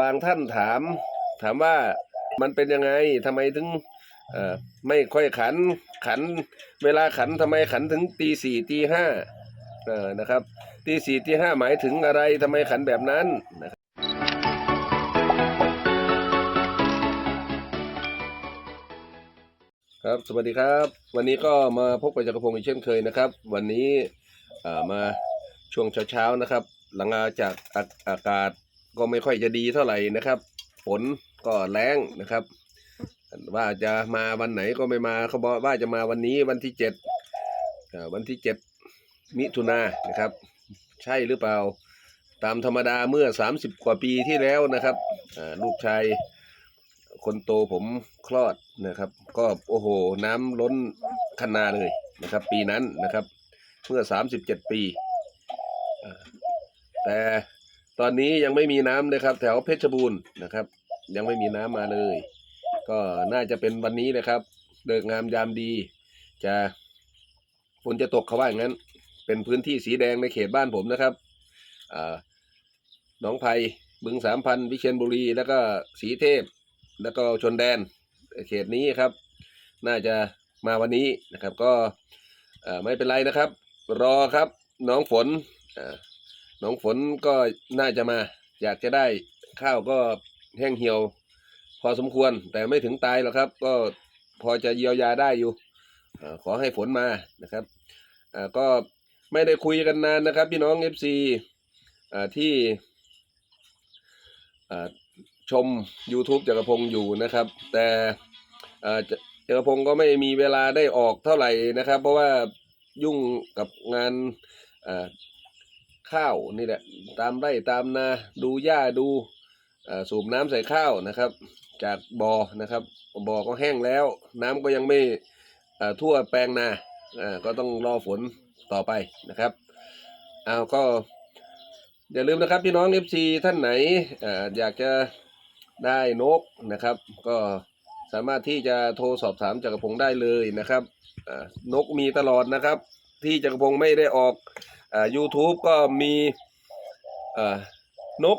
บางท่านถาม ถามว่ามันเป็นยังไงทำไมถึงไม่ค่อยขันขัน เวลาขันทำไมขันถึงตีสี่ตีห้านะครับตีสี่ตีห้าหมายถึงอะไรทำไมขันแบบนั้นนะครับครับ สวัสดีครับ วันนี้ก็มาพบกับจักรพงศ์อีกเช่นเคยนะครับ วันนี้มาช่วงเช้าๆนะครับ หลังจากอากาศ ก็ไม่ค่อยจะดีเท่าไหร่นะครับ ฝนก็แรงนะครับ ว่าจะมาวันไหนก็ไม่มาเขาบอกว่าจะมาวันนี้วันที่เจ็ดอ่อวันที่เจ็ดมิถุนานนะครับ ใช่หรือเปล่า ตามธรรมดาเมื่อสามสิบกว่าปีที่แล้วนะครับอ่าลูกชายคนโตผมคลอดนะครับ ก็โอ้โห น้ำล้นคันนาเลยนะครับ ปีนั้นนะครับ เมื่อสามสิบเจ็ดปีอ่าแต่ ตอนนี้ยังไม่มีน้ำเลยครับ แถวเพชรบูรณ์นะครับ ยังไม่มีน้ำมาเลย ก็น่าจะเป็นวันนี้นะครับเลิกงามยามดี จะฝนจะตกเขาว่าอย่างนั้น เป็นพื้นที่สีแดงในเขตบ้านผมนะครับอ่าหนองไผ่บึงสามพันวิเชียรบุรี แล้วก็สีเทพ แล้วก็ชนแดนเขตนี้ครับ น่าจะมาวันนี้นะครับ ก็ไม่เป็นไรนะครับ รอครับน้องฝนอ น้องฝนก็น่าจะมา อยากจะได้ข้าวก็แห้งเหี่ยว พอสมควรแต่ไม่ถึงตายหรอกครับ ก็พอจะเยียวยาได้อยู่อขอให้ฝนมานะครับก็ไม่ได้คุยกันนานนะครับ พี่น้องเอฟซีที่ชม YouTube จักรพงศ์อยู่นะครับ แต่จักรพงศ์ก็ไม่มีเวลาได้ออกเท่าไหร่นะครับ เพราะว่ายุ่งกับงานอ ข้าวนี่แหละตามไร่ตามนาดูหญ้าดูสูบน้ำใส่ข้าวนะครับ จากบ่อนะครับบ่อก็แห้งแล้ว น้ำก็ยังไม่ทั่วแปลงนาก็ต้องรอฝนต่อไปนะครับเอาก็อย่าลืมนะครับพี่น้อง FC ท่านไหนออยากจะได้นกนะครับ ก็สามารถที่จะโทรสอบถามจักรพงศ์ได้เลยนะครับนกมีตลอดนะครับ ที่จักรพงศ์ไม่ได้ออก อ่า YouTube ก็มีอ่านก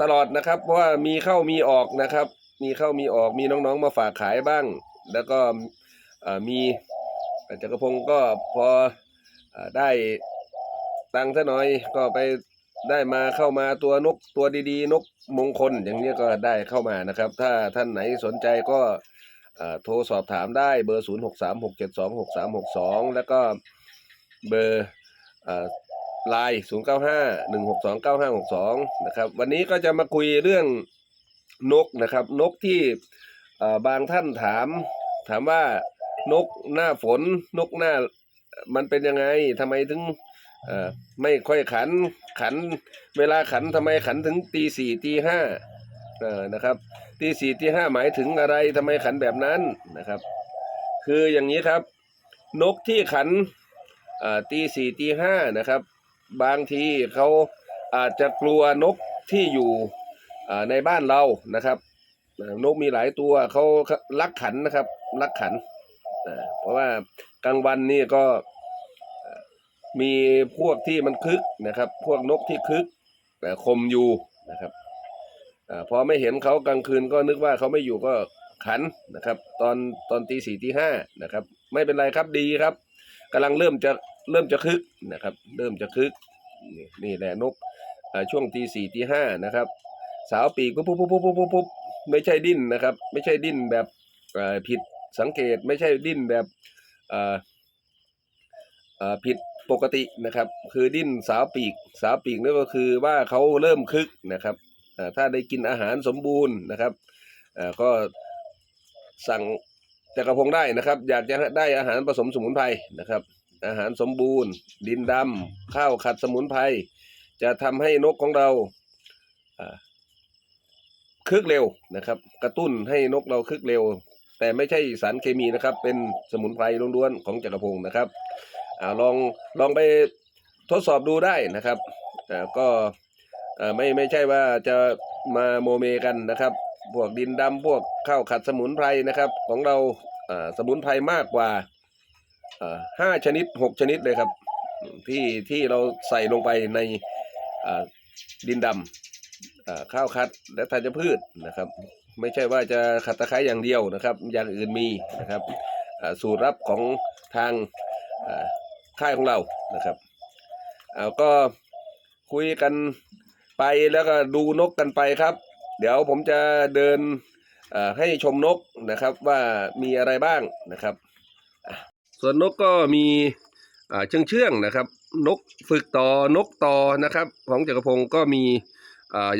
ตลอดนะครับ เพราะว่ามีเข้ามีออกนะครับ มีเข้ามีออกมีน้องๆมาฝากขายบ้าง แล้วก็อ่อมีจักรพงศ์ก็พออ่อได้ตังค์ซะหน่อยก็ไปได้มาเข้ามาตัวนกตัวดีๆ นกมงคลอย่างนี้ก็ได้เข้ามานะครับ ถ้าท่านไหนสนใจก็อ่อโทรสอบถามได้เบอร์ 0 6 3 6 7 2 6 3 6 2แล้วก็เบอร์เอ่อไลน์0 9 5 1 6 2 9 5 6 2นะครับ วันนี้ก็จะมาคุยเรื่องนกนะครับ นกที่บางท่านถาม ถามว่านกหน้าฝน นกหน้ามันเป็นยังไงทำไมถึงไม่ค่อยขันขัน เวลาขันทำไมขันถึงตีสี่ตีห้านะครับตีสี่ตีห้าหมายถึงอะไรทำไมขันแบบนั้นนะครับ คืออย่างนี้ครับ นกที่ขันตีสี่ตีห้านะครับ บางทีเขาอาจจะกลัวนกที่อยู่ในบ้านเรานะครับนกมีหลายตัวเขารักขันนะครับรักขัน เพราะว่ากลางวันนี่ก็มีพวกที่มันคึกนะครับ พวกนกที่คึกแต่คมอยู่นะครับอพอไม่เห็นเขากลางคืนก็นึกว่าเขาไม่อยู่ก็ขันนะครับ ตอนตอนตีสี่ตีห้านะครับ ไม่เป็นไรครับดีครับกำลังเริ่มจะ เริ่มจะคึกนะครับ เริ่มจะคึกนี่นี่แหละนกช่วงตีสี่ตีห้านะครับ สาวปีกปุ๊บปุ๊บปุ๊บปุ๊บปุ๊บปุ๊บไม่ใช่ดิ้นนะครับ ไม่ใช่ดิ้นแบบผิดสังเกตไม่ใช่ดิ้นแบบผิดปกตินะครับ คือดิ้นสาวปีก สาวปีกนี่นก็คือว่าเขาเริ่มคึกนะครับถ้าได้กินอาหารสมบูรณ์นะครับก็สั่งจักรพงได้นะครับ อยากจะได้อาหารผสมสมุนไพรนะครับ อาหารสมบูรณ์ ดินดำข้าวขัดสมุนไพรจะทำให้นกของเราคึกเร็วนะครับ กระตุ้นให้นกเราคึกเร็ว แต่ไม่ใช่สารเคมีนะครับ เป็นสมุนไพรล้วนๆของจักรพงศ์นะครับอลองลองไปทดสอบดูได้นะครับก็ไม่ไม่ใช่ว่าจะมาโมเมกันนะครับพวกดินดำพวกข้าวขัดสมุนไพรนะครับ ของเราสมุนไพรมากกว่า ห้าชนิดหกชนิดเลยครับ ที่ที่เราใส่ลงไปในดินดอ่าข้าวคัดและธัญพืชนะครับ ไม่ใช่ว่าจะขัดตะไคร้อย่างเดียวนะครับ อย่างอื่นมีนะครับสูตรลับของทางค่ายของเรานะครับเอาก็คุยกันไปแล้วก็ดูนกกันไปครับ เดี๋ยวผมจะเดินให้ชมนกนะครับว่ามีอะไรบ้างนะครับ ส่วนนกก็มีเชื่องเชื่องนะครับ นกฝึกต่อนกต่อนะครับ ของจักรพงศ์ก็มี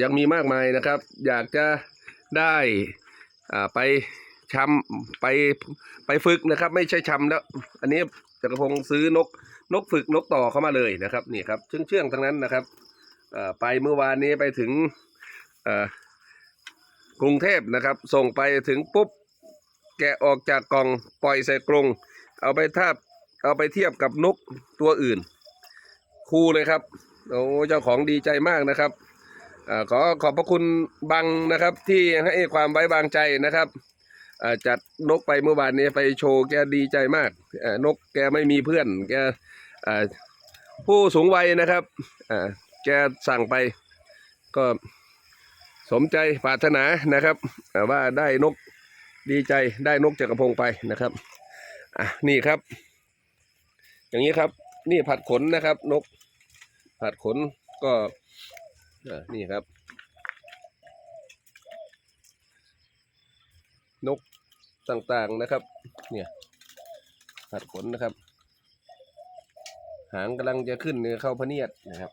ยังมีมากมายนะครับ อยากจะได้ไปชำไปไปฝึกนะครับ ไม่ใช่ชำแล้ว อันนี้จักรพงศ์ซื้อนกนกฝึกนกต่อเข้ามาเลยนะครับนี่ครับเชื่องเชื่องทั้งนั้นนะครับไปเมื่อวานนี้ไปถึงกรุงเทพนะครับ ส่งไปถึงปุ๊บแกะออกจากกล่องปล่อยใส่กรง เอาไปทาบเอาไปเทียบกับนกตัวอื่น คู่เลยครับโอ้เจ้าของดีใจมากนะครับอาขอขอบพระคุณบังนะครับที่ให้ความไว้วางใจนะครับอ่าจัดนกไปเมื่อวานนี้ไปโชว์แกดีใจมากอ่านกแกไม่มีเพื่อน แกอ่าผู้สูงวัยนะครับอ่าแกสั่งไปก็สมใจปรารถนานะครับว่าได้นกดีใจได้นกจักรพงไปนะครับ อะนี่ครับ อย่างนี้ครับนี่ผัดขนนะครับ นก ผัดขนก็อ่อนี่ครับ นกต่างๆนะครับ เนี่ย ผัดขนนะครับ หางกำลังจะขึ้นเนี่ยเข้าพเนียดนะครับ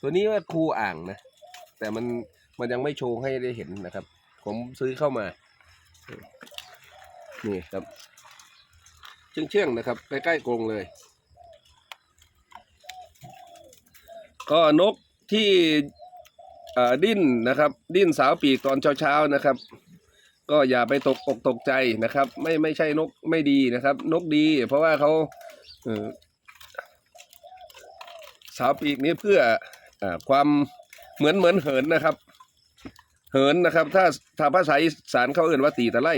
ตัวนี้ว่าครูอ่างนะ แต่มันมันยังไม่โชว์ให้ได้เห็นนะครับ ผมซื้อเข้ามา นี่ครับ เชื่องๆนะครับ ใกล้ๆกรงเลย ก็นกที่ดิ้นนะครับ ดิ้นสาวปีกตอนเช้าๆนะครับ ก็อย่าไปตกอกตกใจนะครับ ไม่ไม่ใช่นกไม่ดีนะครับ นกดี เพราะว่าเขาสาวปีกนี้เพื่ออความเหมือนเหมือนเหินนะครับ เหินนะครับ ถ้าถ้าภาษาอีสานเขาเอื่นว่าตีตะไล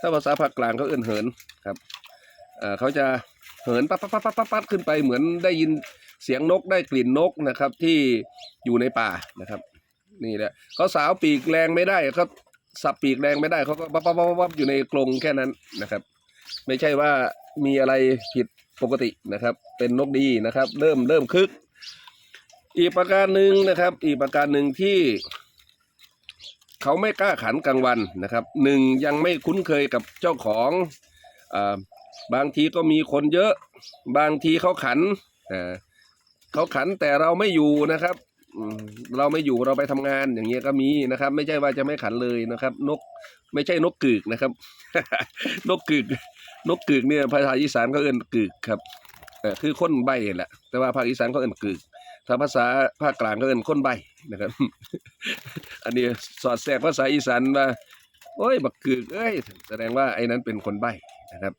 ถ้าภาษาภาคกลางเขาเอื่นเหินครับ เขาจะเหินปั๊บปั๊บปั๊บปั๊บปั๊บขึ้นไปเหมือนได้ยินเสียงนกได้กลิ่นนกนะครับ ที่อยู่ในป่านะครับ นี่แหละเขาสาวปีกแรงไม่ได้เขาสับปีกแรงไม่ได้เขาก็ปั๊บปั๊บปั๊บปั๊บอยู่ในกรงแค่นั้นนะครับ ไม่ใช่ว่ามีอะไรผิดปกตินะครับ เป็นนกดีนะครับ เริ่มเริ่มคึก อีกประการหนึ่งนะครับ อีกประการหนึ่งที่เขาไม่กล้าขันกลางวันนะครับหนึ่งยังไม่คุ้นเคยกับเจ้าของอ่า บางทีก็มีคนเยอะ บางทีเขาขันเอ่เขาขันแต่เราไม่อยู่นะครับเราไม่อยู่เราไปทำงานอย่างเงี้ยก็มีนะครับ ไม่ใช่ว่าจะไม่ขันเลยนะครับ นกไม่ใช่นกกึกนะครับ นกกึก นกกึกเนี่ยภาษาอีสานเขาเอิ้นกึกครับอ่คือคนใบแหละ แต่ว่าภาคอีสานเขาเอิ้นกึกถ้าภาษาภาคกลางเขาเอิ้นคนใบนะครับ อันนี้สอดแทรกภาษาอีสานว่าโอ้ยบักกึกเอ้ยแสดงว่าไอ้นั้นเป็นคนใบ นะครับ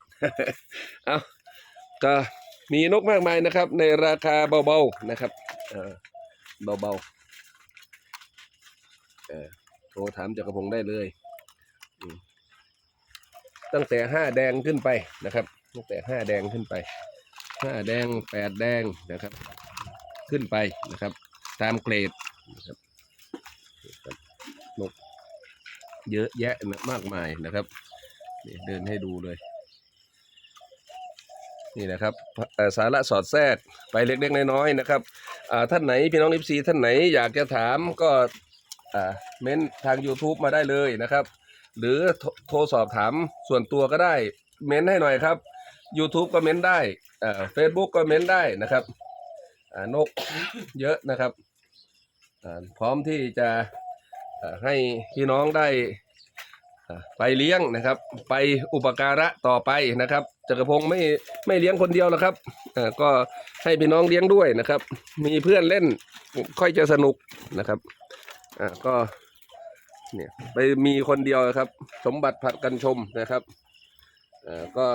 เอาก็มีนกมากมายนะครับ ในราคาเบาๆนะครับเออเบาๆโทรถามจักรพงศ์ได้เลย ตั้งแต่ห้าแดงขึ้นไปนะครับ ตั้งแต่ห้าแดงขึ้นไปห้าแดงแปดแดงนะครับ ขึ้นไปนะครับ ตามเกรดนะครับนกเยอะแยะมากมายนะครับ เดินให้ดูเลย นี่นะครับสาระสอดแทรกไปเล็กๆน้อยๆนะครับท่านไหนพี่น้องนิฟซีท่านไหนอยากจะถามก็เม้นทาง YouTube มาได้เลยนะครับ หรือโทรสอบถามส่วนตัวก็ได้ เม้นให้หน่อยครับ YouTube ก็เม้นได้อ่า Facebook ก็เม้นได้นะครับนกเยอะนะครับ พร้อมที่จะให้พี่น้องได้ ไปเลี้ยงนะครับ ไปอุปการะต่อไปนะครับจักรพงศ์ไม่ไม่เลี้ยงคนเดียวแล้วครับก็ให้พี่น้องเลี้ยงด้วยนะครับ มีเพื่อนเล่นค่อยจะสนุกนะครับอ่าก็เนี่ยไปมีคนเดียวครับ สมบัติผัดกันชมนะครับอ่าก็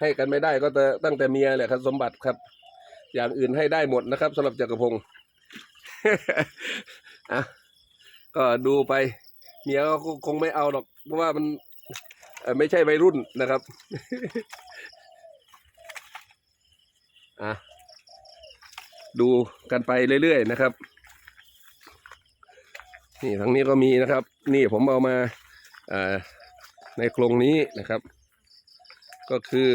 ให้กันไม่ได้ก็ตั้งแต่เมียแหละครับ สมบัติครับ อย่างอื่นให้ได้หมดนะครับสำหรับจักรพงศ์อะก็ดูไปเมียก็คงไม่เอาหรอก เพราะว่ามันไม่ใช่วัยรุ่นนะครับ อะ ดูกันไปเรื่อยๆนะครับ นี่ทั้งนี้ก็มีนะครับ นี่ผมเอามาอ่าในกรงนี้นะครับ ก็คือ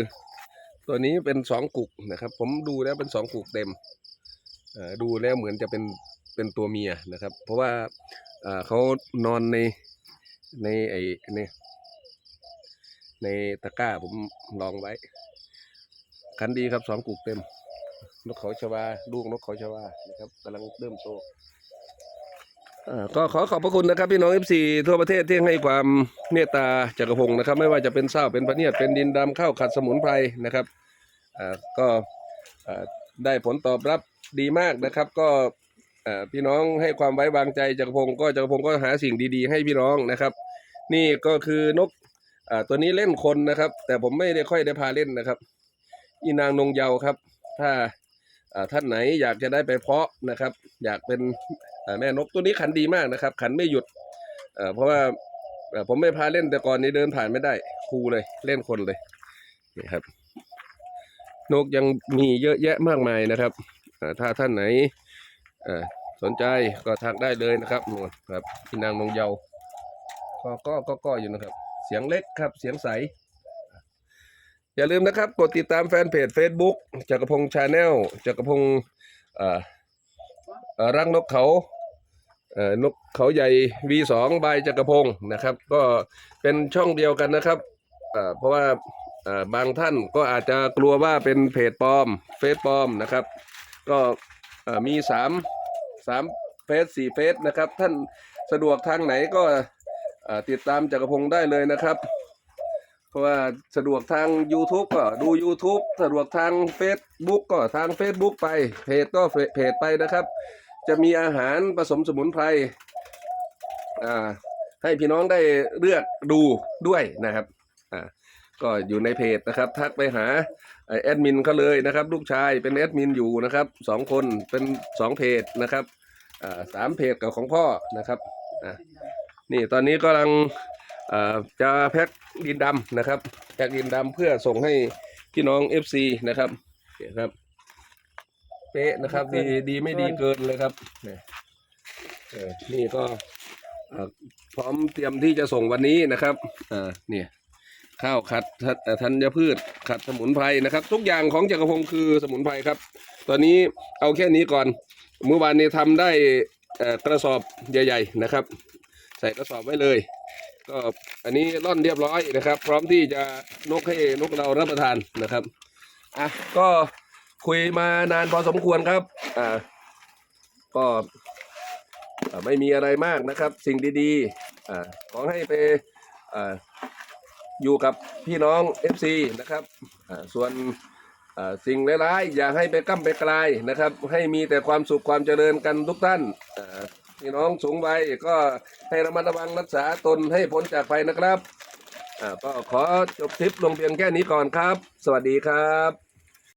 ตัวนี้เป็นสองกุกนะครับ ผมดูแล้วเป็นสองกุกเต็มอ่อดูแล้วเหมือนจะเป็นเป็นตัวเมียนะครับ เพราะว่าอ่าเขานอนใน ในไอ้ในในตะกร้าผมลองไว้ คันดีครับสองกุกเต็ม นกเขาชวา ลูกนกเขาชวานะครับกำลังเริ่มโตอ่าก็ขอขอบพระคุณนะครับ พี่น้อง FC ทั่วประเทศที่ให้ความเมตตาจักรพงศ์นะครับ ไม่ว่าจะเป็นเศร้าเป็นพะเนียดเป็นดินดำข้าวขัดสมุนไพรนะครับอ่าก็อ่าได้ผลตอบรับดีมากนะครับ ก็อ่าพี่น้องให้ความไว้วางใจจักรพงศ์ก็จักรพงศ์ก็หาสิ่งดี ๆ ให้พี่น้องนะครับ นี่ก็คือนกอ่าตัวนี้เล่นคนนะครับ แต่ผมไม่ได้ค่อยได้พาเล่นนะครับอีนางนงเยาครับ ถ้าอ่าท่านไหนอยากจะได้ไปเพาะนะครับ อยากเป็นแม่นกตัวนี้ขันดีมากนะครับ ขันไม่หยุดเอ่อเพราะว่าผมไม่พาเล่นแต่ก่อนนี้เดินผ่านไม่ได้ครูเลยเล่นคนเลยนี่ครับ นกยังมีเยอะแยะมากมายนะครับถ้าท่านไหนสนใจก็ทักได้เลยนะครับครับอีนางนงเยา ก็ก็ก็ก็อยู่นะครับ เสียงเล็กครับ เสียงใส อย่าลืมนะครับ กดติดตามแฟนเพจ Facebook จักรพงษ์ชาแนลจักรพงษ์รักนกเขาเอ่อนกเขาใหญ่ V2 บจักรพงษ์นะครับ ก็เป็นช่องเดียวกันนะครับเพราะว่าบางท่านก็อาจจะกลัวว่าเป็นเพจปลอม เฟซปลอมนะครับ ก็มีสามสามเฟซสี่เฟซนะครับ ท่านสะดวกทางไหนก็ ติดตามจักรพงษ์ได้เลยนะครับ เพราะว่าสะดวกทาง YouTube ก็ดู YouTube สะดวกทาง Facebook ก็ทาง Facebook ไปเพจก็เพจไปนะครับ จะมีอาหารผสมสมุนไพรให้พี่น้องได้เลือกดูด้วยนะครับก็อยู่ในเพจนะครับทักไปหาแอดมินเขาเลยนะครับ ลูกชายเป็นแอดมินอยู่นะครับสองคนเป็นสองเพจนะครับสามเพจกับของพ่อนะครับ นี่ตอนนี้กำลังเอ่อจะแพ็คดินดำนะครับ แพ็คดินดำเพื่อส่งให้พี่น้อง FC นะครับเนี่ยครับ เป๊ะนะครับ ดีดีไม่ดีเกินเลยครับเนี่ยเออนี่ก็เอ่อพร้อมเตรียมที่จะส่งวันนี้นะครับอ่าเนี่ยข้าวขัดทัเอ่อธัญพืชขัดสมุนไพรนะครับ ทุกอย่างของจักรพงศ์คือสมุนไพรครับ ตอนนี้เอาแค่นี้ก่อน เมื่อวานนี้ทำได้เอ่อกระสอบใหญ่ ๆ นะครับ ใส่กระสอบไว้เลย ก็อันนี้ร่อนเรียบร้อยนะครับ พร้อมที่จะนกให้นกเรารับประทานนะครับอะก็คุยมานานพอสมควรครับอ่าก็ไม่มีอะไรมากนะครับ สิ่งดีๆอ่าขอให้ไปอ่าอยู่กับพี่น้อง FC นะครับอ่าส่วนสิ่งร้ายๆอย่าให้ไปกั้มไปกลายนะครับ ให้มีแต่ความสุขความเจริญกันทุกท่านอ่า พี่น้องสูงวัยก็ให้ระมัดระวังรักษาตนให้พ้นจากภัยนะครับอ่าก็ขอจบคลิปลงเพียงแค่นี้ก่อนครับ สวัสดีครับ